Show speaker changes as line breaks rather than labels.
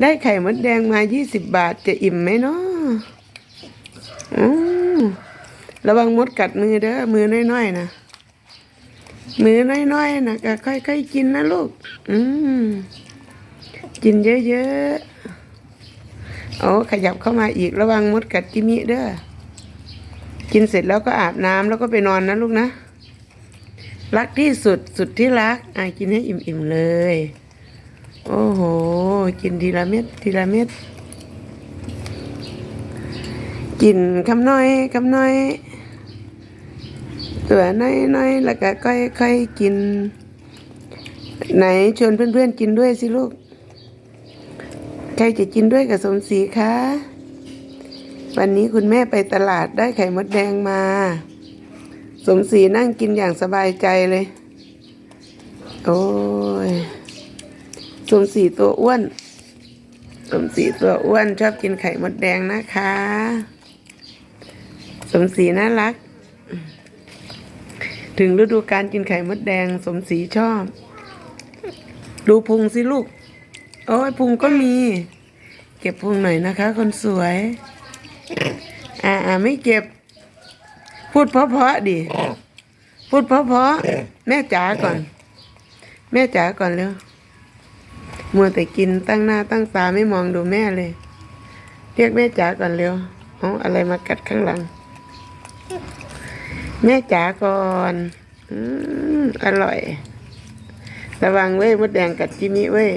ได้ไข่มดแดงมายี่สิบบาทจะอิ่มไหมเนาะอืมระวังมดกัดมือเด้อ มือน้อยๆนะมือน้อยๆนะก็ค่อยๆกินนะลูก อืมกินเยอะๆโอ้ขยับเข้ามาอีกระวังมดกัดจิมิเด้อ กินเสร็จแล้วก็อาบน้ำแล้วก็ไปนอนนะลูกนะ รักที่สุดสุดที่รักอะกินให้อิ่มๆเลย โอ้โห กินทีละเม็ดทีละเม็ด กินคำน้อยคำน้อย ตัวน้อยน้อยแล้วก็ค่อยๆกิน ไหนชวนเพื่อนๆกินด้วยสิลูก ใครจะกินด้วยกับสมศรีคะ วันนี้คุณแม่ไปตลาดได้ไข่มดแดงมา สมศรีนั่งกินอย่างสบายใจเลย โอ้ย สมศรีตัวอ้วนสมศรีตัวอ้วนชอบกินไข่มดแดงนะคะสมศรีน่ารัก ถึงฤดูการกินไข่มดแดง สมศรีชอบ ดูพุงสิลูก โอ้ยพุงก็มี เก็บพุงหน่อยนะคะ คนสวย อ่าอ่าไม่เก็บ พูดเพราะๆดิ พูดเพราะๆแม่จ๋าก่อน แม่จ๋าก่อนเร็ว มัวแต่กินตั้งหน้าตั้งตาไม่มองดูแม่เลย เรียกแม่จ๋าก่อนเร็วเอาอะไรมากัดข้างหลัง แม่จ๋าก่อนอืมอร่อย ระวังเว้ยมดแดงกัดจิมิเว้ย